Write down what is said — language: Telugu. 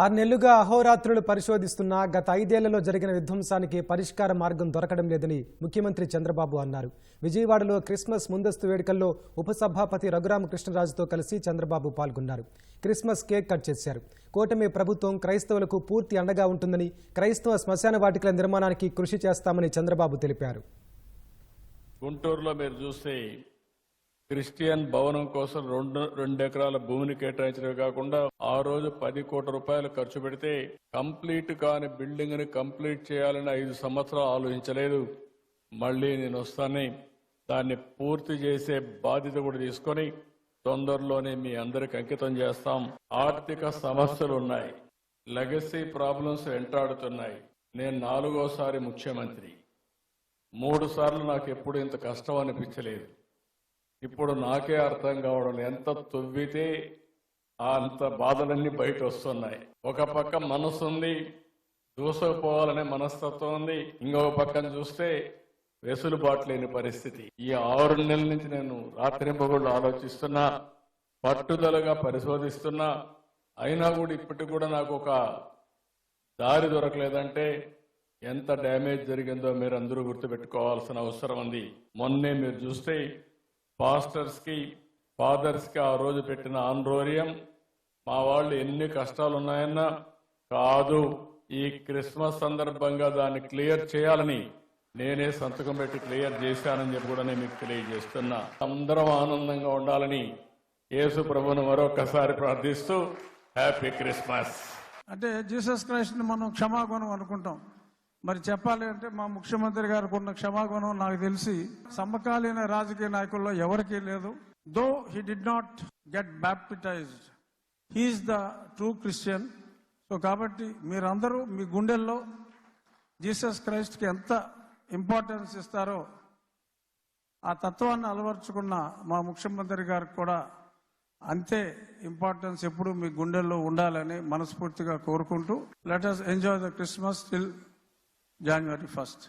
ఆరు నెలలుగా అహోరాత్రులు పరిశోధిస్తున్న గత ఐదేళ్ళలో జరిగిన విధ్వంసానికి పరిష్కార మార్గం దొరకడం లేదని ముఖ్యమంత్రి చంద్రబాబు అన్నారు. విజయవాడలో క్రిస్మస్ ముందస్తు వేడుకల్లో ఉపసభాపతి రఘురామకృష్ణరాజుతో కలిసి చంద్రబాబు పాల్గొన్నారు. క్రిస్మస్ కేక్ కట్ చేశారు. కూటమి ప్రభుత్వం క్రైస్తవులకు పూర్తి అండగా ఉంటుందని క్రైస్తవ శ్మశాన వాటికల నిర్మాణానికి కృషి చేస్తామని చంద్రబాబు తెలిపారు. గుంటూరులో మీరు చూస్తే క్రిస్టియన్ భవనం కోసం రెండు రెండు ఎకరాల భూమిని కేటాయించడమే కాకుండా ఆ రోజు పది కోట్ల రూపాయలు ఖర్చు పెడితే కంప్లీట్ కాని బిల్డింగ్ని కంప్లీట్ చేయాలని ఐదు సంవత్సరాలు ఆలోచించలేదు. మళ్ళీ నేను వస్తాను దాన్ని పూర్తి చేసే బాధ్యత కూడా తీసుకొని తొందరలోనే మీ అందరికి అంకితం చేస్తాం. ఆర్థిక సమస్యలు ఉన్నాయి. లెగసీ ప్రాబ్లమ్స్ వెంటాడుతున్నాయి. నేను నాలుగోసారి ముఖ్యమంత్రి. మూడు సార్లు నాకు ఎప్పుడు ఇంత కష్టం అనిపించలేదు. ఇప్పుడు నాకే అర్థం కావడం ఎంత తొవ్వితే అంత బాధలన్నీ బయట వస్తున్నాయి. ఒక పక్క మనసు ఉంది దూసుకుపోవాలనే మనస్తత్వం ఉంది. ఇంకొక పక్కన చూస్తే వెసులుబాటు లేని పరిస్థితి. ఈ ఆరు నెలల నుంచి నేను రాత్రింపగళ్ళు ఆలోచిస్తున్నా పట్టుదలగా పరిశోధిస్తున్నా. అయినా కూడా ఇప్పటికి కూడా నాకు ఒక దారి దొరకలేదంటే ఎంత డ్యామేజ్ జరిగిందో మీరు అందరూ గుర్తుపెట్టుకోవాల్సిన అవసరం ఉంది. మొన్నే మీరు చూస్తే పాస్టర్స్కి ఫాదర్స్కి ఆ రోజు పెట్టిన ఆండ్రోరియం మా వాళ్ళు ఎన్ని కష్టాలు ఉన్నాయన్నా కాదు ఈ క్రిస్మస్ సందర్భంగా దాన్ని క్లియర్ చేయాలని నేనే సంతకం పెట్టి క్లియర్ చేశానని చెప్పి కూడా నేను మీకు తెలియజేస్తున్నా. అందరం ఆనందంగా ఉండాలని యేసు ప్రభును మరొకసారి ప్రార్థిస్తూ హ్యాపీ క్రిస్మస్. అంటే జీసస్ క్రైస్ట్ని మనం క్షమాగుణం అనుకుంటాం. మరి చెప్పాలి అంటే మా ముఖ్యమంత్రి గారికి ఉన్న క్షమాగుణం నాకు తెలిసి సమకాలీన రాజకీయ నాయకుల్లో ఎవరికీ లేదు. Though he did not get baptized he is the true Christian so కాబట్టి మీరందరూ మీ గుండెల్లో జీసస్ క్రైస్ట్కి ఎంత ఇంపార్టెన్స్ ఇస్తారో ఆ తత్వాన్ని అలవర్చుకున్న మా ముఖ్యమంత్రి గారికి కూడా అంతే ఇంపార్టెన్స్ ఎప్పుడు మీ గుండెల్లో ఉండాలని మనస్ఫూర్తిగా కోరుకుంటూ let us enjoy the Christmas till January 1st.